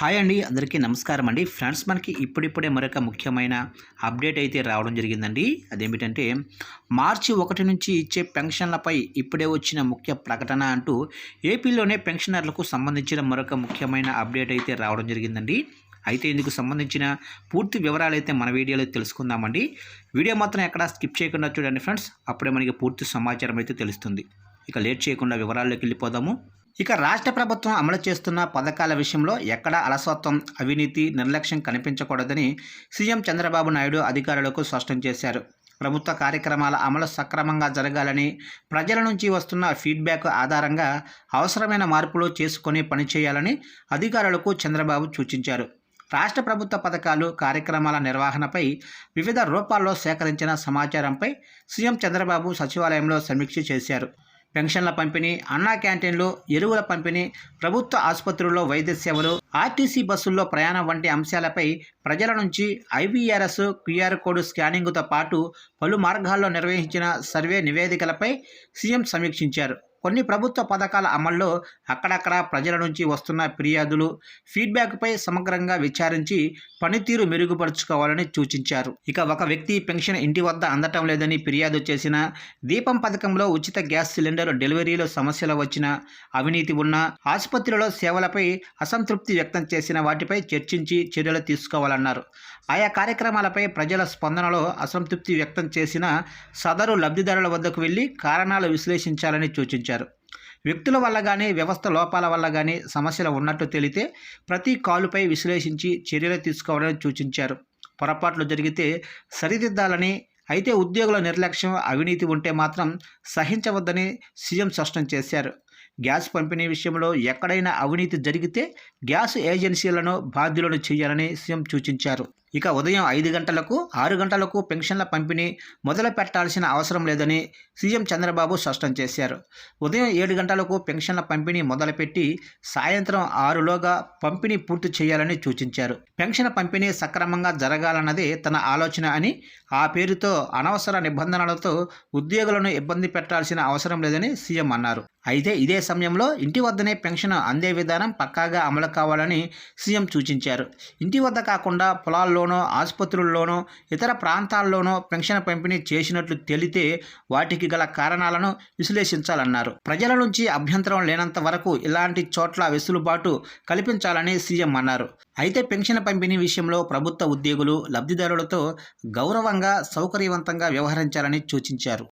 Hi అండి అందరికీ నమస్కారం అండి. ఫ్రెండ్స్ మనకి ఇప్పుడిప్పుడే మరొక ముఖ్యమైన అప్డేట్ అయితే రావడం జరిగిందండి. అదేమిటంటే మార్చి ఒకటి నుంచి ఇచ్చే పెన్షన్లపై ఇప్పుడే వచ్చిన ముఖ్య ప్రకటన అంటూ ఏపీలోనే పెన్షనర్లకు సంబంధించిన మరొక ముఖ్యమైన అప్డేట్ అయితే రావడం జరిగిందండి. అయితే ఇందుకు సంబంధించిన పూర్తి వివరాలు అయితే మన వీడియోలో తెలుసుకుందామండి. వీడియో మాత్రం ఎక్కడ స్కిప్ చేయకుండా చూడండి ఫ్రెండ్స్. అప్పుడే మనకి పూర్తి సమాచారం అయితే తెలుస్తుంది. ఇక లేట్ చేయకుండా వివరాల్లోకి వెళ్ళిపోదాము. ఇక రాష్ట్ర ప్రభుత్వం అమలు చేస్తున్న పథకాల విషయంలో ఎక్కడా అలసత్వం అవినీతి నిర్లక్ష్యం కనిపించకూడదని సీఎం చంద్రబాబు నాయుడు అధికారులకు స్పష్టం చేశారు. ప్రభుత్వ కార్యక్రమాల అమలు సక్రమంగా జరగాలని ప్రజల నుంచి వస్తున్న ఫీడ్బ్యాక్ ఆధారంగా అవసరమైన మార్పులు చేసుకొని పనిచేయాలని అధికారులకు చంద్రబాబు సూచించారు. రాష్ట్ర ప్రభుత్వ పథకాలు కార్యక్రమాల నిర్వహణపై వివిధ రూపాల్లో సేకరించిన సమాచారంపై సీఎం చంద్రబాబు సచివాలయంలో సమీక్ష చేశారు. పెన్షన్ల పంపిణీ అన్నా క్యాంటీన్లు ఎరువుల పంపిణీ ప్రభుత్వ ఆసుపత్రుల్లో వైద్య సేవలు ఆర్టీసీ బస్సుల్లో ప్రయాణం వంటి అంశాలపై ప్రజల నుంచి ఐవీఆర్ఎస్ క్యూఆర్ కోడ్ స్కానింగ్తో పాటు పలు మార్గాల్లో నిర్వహించిన సర్వే నివేదికలపై సీఎం సమీక్షించారు. కొన్ని ప్రభుత్వ పథకాల అమల్లో అక్కడక్కడ ప్రజల నుంచి వస్తున్న ఫిర్యాదులు ఫీడ్బ్యాక్పై సమగ్రంగా విచారించి పనితీరు మెరుగుపరుచుకోవాలని సూచించారు. ఇక ఒక వ్యక్తి పెన్షన్ ఇంటి వద్ద అందటం లేదని ఫిర్యాదు చేసిన దీపం పథకంలో ఉచిత గ్యాస్ సిలిండర్ డెలివరీలో సమస్యలు వచ్చిన అవినీతి ఉన్న ఆసుపత్రిలో సేవలపై అసంతృప్తి వ్యక్తం చేసిన వాటిపై చర్చించి చర్యలు తీసుకోవాలన్నారు. ఆయా కార్యక్రమాలపై ప్రజల స్పందనలో అసంతృప్తి వ్యక్తం చేసిన సదరు లబ్ధిదారుల వద్దకు వెళ్ళి కారణాలు విశ్లేషించాలని సూచించారు. వ్యక్తుల వల్ల కానీ వ్యవస్థ లోపాల వల్ల కానీ సమస్యలు ఉన్నట్టు తెలితే ప్రతి కాలుపై విశ్లేషించి చర్యలు తీసుకోవాలని సూచించారు. పొరపాట్లు జరిగితే సరిదిద్దాలని అయితే ఉద్యోగుల నిర్లక్ష్యం అవినీతి ఉంటే మాత్రం సహించవద్దని సీఎం స్పష్టం చేశారు. గ్యాస్ పంపిణీ విషయంలో ఎక్కడైనా అవినీతి జరిగితే గ్యాస్ ఏజెన్సీలను బాధ్యులను చేయాలని సీఎం సూచించారు. ఇక ఉదయం ఐదు గంటలకు ఆరు గంటలకు పెన్షన్ల పంపిణీ మొదలు పెట్టాల్సిన అవసరం లేదని సీఎం చంద్రబాబు స్పష్టం చేశారు. ఉదయం ఏడు గంటలకు పెన్షన్ల పంపిణీ మొదలుపెట్టి సాయంత్రం ఆరులోగా పంపిణీ పూర్తి చేయాలని సూచించారు. పెన్షన్ పంపిణీ సక్రమంగా జరగాలన్నదే తన ఆలోచన అని ఆ పేరుతో అనవసర నిబంధనలతో ఉద్యోగులను ఇబ్బంది పెట్టాల్సిన అవసరం లేదని సీఎం అన్నారు. అయితే ఇదే సమయంలో ఇంటి వద్దనే పెన్షన్ అందే విధానం పక్కాగా అమలు కావాలని సీఎం సూచించారు. ఇంటి వద్ద కాకుండా పొలాల్లోనో ఆసుపత్రుల్లోనో ఇతర ప్రాంతాల్లోనో పెన్షన్ పంపిణీ చేసినట్లు తెలితే వాటికి గల కారణాలను విశ్లేషించాలన్నారు. ప్రజల నుంచి అభ్యంతరం లేనంత వరకు ఇలాంటి చోట్ల వెసులుబాటు కల్పించాలని సీఎం అన్నారు. అయితే పెన్షన్ పంపిణీ విషయంలో ప్రభుత్వ ఉద్యోగులు లబ్ధిదారులతో గౌరవంగా సౌకర్యవంతంగా వ్యవహరించాలని సూచించారు.